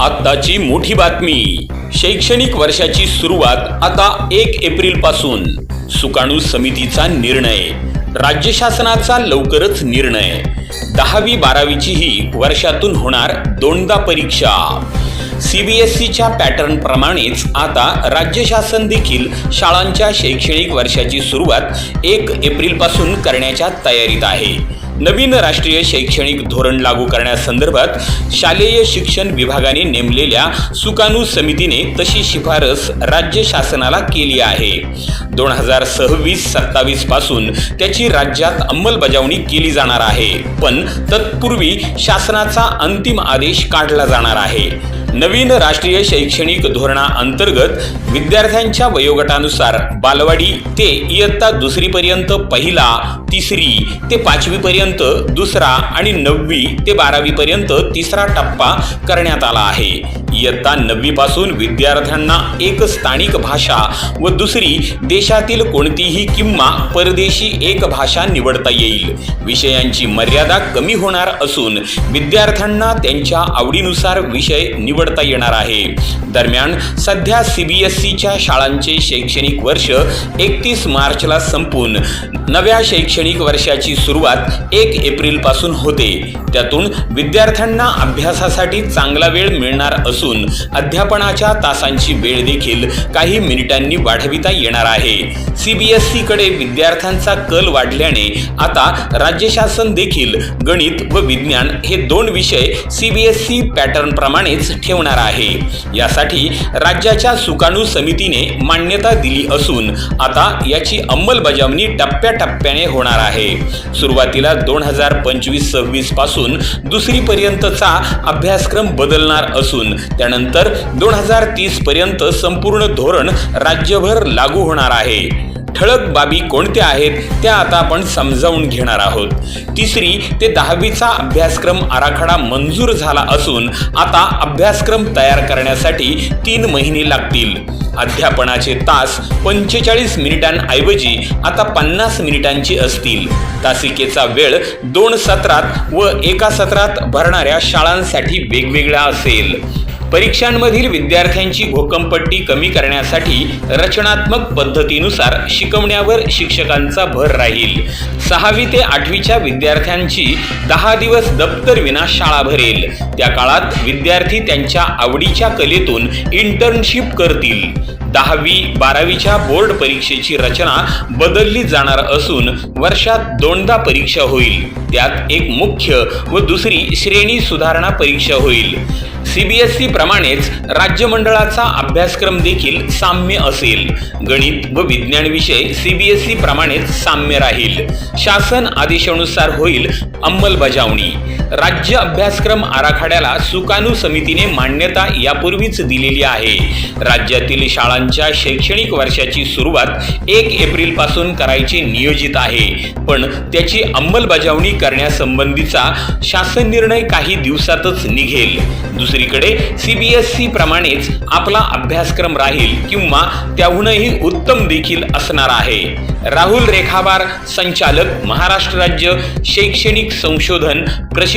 आत्ताची मोठी बातमी. शैक्षणिक वर्षाची सुरुवात आता एक एप्रिलपासून. सुकाणू समितीचा निर्णय. राज्य शासनाचा लवकरच निर्णय. दहावी बारावीचीही वर्षातून होणार दोनदा परीक्षा. सीबीएसईच्या पॅटर्न प्रमाणेच आता राज्य शासन देखील शाळांच्या शैक्षणिक वर्षाची सुरुवात एक एप्रिलपासून करण्याच्या तयारीत आहे. नवीन राष्ट्रीय शैक्षणिक धोरण लागू करण्यासंदर्भात शालेय शिक्षण विभागाने नेमलेल्या सुकाणू समितीने तशी शिफारस राज्य शासनाला केली आहे. दोन हजार सव्वीस सत्तावीसपासून त्याची राज्यात अंमलबजावणी केली जाणार आहे. पण तत्पूर्वी शासनाचा अंतिम आदेश काढला जाणार आहे. नवीन राष्ट्रीय शैक्षणिक धोरणाअंतर्गत विद्यार्थ्यांच्या वयोगटानुसार बालवाडी ते इयत्ता दुसरीपर्यंत पहिला तिसरी ते पाचवीपर्यंत दुसरा आणि नववी ते बारावीपर्यंत तिसरा टप्पा करण्यात आला आहे. इयत्ता नववी पासून विद्यार्थ्यांना एक स्थानिक भाषा व दुसरी देशातील कोणतीही किंवा परदेशी एक भाषा निवडता येईल. विषयांची मर्यादा कमी होणार असून विद्यार्थ्यांना त्यांच्या आवडीनुसार विषय निवडता येणार आहे. दरम्यान सध्या सीबीएसईच्या शाळांचे शैक्षणिक वर्ष एकतीस मार्चला संपून नव्या शैक्षणिक शैक्षणिक वर्षाची सुरुवात एक एप्रिलपासून होते. त्यातून विद्यार्थ्यांना अभ्यासासाठी चांगला वेळ मिळणार असून अध्यापनाच्या तासांची वेळ देखील काही मिनिटांनी वाढविता येणार आहे. सीबीएसई कडे विद्यार्थ्यांचा कल वाढल्याने आता राज्य शासन देखील गणित व विज्ञान हे दोन विषय सीबीएसई पॅटर्न प्रमाणेच ठेवणार आहे. यासाठी राज्याच्या सुकाणू समितीने मान्यता दिली असून आता याची अंमलबजावणी टप्प्याटप्प्याने होणार आहे. सुरुवातीला दोन हजार पंचवीस सव्वीसपासून दुसरी पर्यंतचा अभ्यासक्रम बदलणार असून त्यानंतर दोन हजार तीस पर्यंत संपूर्ण धोरण राज्यभर लागू होणार आहे. ठळक बाबी कोणत्या आहेत त्या आता आपण समजावून घेणार आहोत. तिसरी ते दहावीचा अभ्यासक्रम आराखडा मंजूर झाला असून आता अभ्यासक्रम तयार करण्यासाठी तीन महिने लागतील. अध्यापनाचे तास पंचेचाळीस मिनिटांऐवजी आता पन्नास मिनिटांची असतील. तासिकेचा वेळ दोन सत्रात व एका सत्रात भरणाऱ्या शाळांसाठी वेगवेगळा असेल. परीक्षांमधील विद्यार्थ्यांची घोकंपट्टी कमी करण्यासाठी रचनात्मक पद्धतीनुसार शिकवण्यावर शिक्षकांचा भर राहील. सहावी ते आठवीच्या विद्यार्थ्यांची दहा दिवस दप्तर विना शाळा भरेल. त्या काळात विद्यार्थी त्यांच्या आवडीच्या कलेतून इंटर्नशिप करतील. दहावी बारावीच्या बोर्ड परीक्षेची रचना बदलली जाणार असून वर्षात दोनदा परीक्षा होईल. त्यात एक मुख्य व दुसरी श्रेणी सुधारणा परीक्षा होईल. सीबीएसई प्रमाणेच राज्य मंडळाचा अभ्यासक्रम देखील साम्य असेल. गणित व विज्ञान विषय सीबीएसई प्रमाणेच साम्य राहील. शासन आदेशानुसार होईल अंमलबजावणी. राज्य अभ्यासक्रम आराखड्याला सुकाणू समितीने मान्यता यापूर्वीच दिलेली आहे. राज्यातील शाळांच्या शैक्षणिक वर्षाची सुरुवात एक एप्रिलपासून करायचे नियोजित आहे. पण त्याची अंमलबजावणी करण्यासंबंधीचा शासन निर्णय काही दिवसातच निघेल. दुसरीकडे सीबीएसई प्रमाणेच आपला अभ्यासक्रम राहील किंवा त्याहूनही उत्तम देखील असणार आहे. राहुल रेखाबार संचालक महाराष्ट्र राज्य शैक्षणिक संशोधन प्रशिक्षण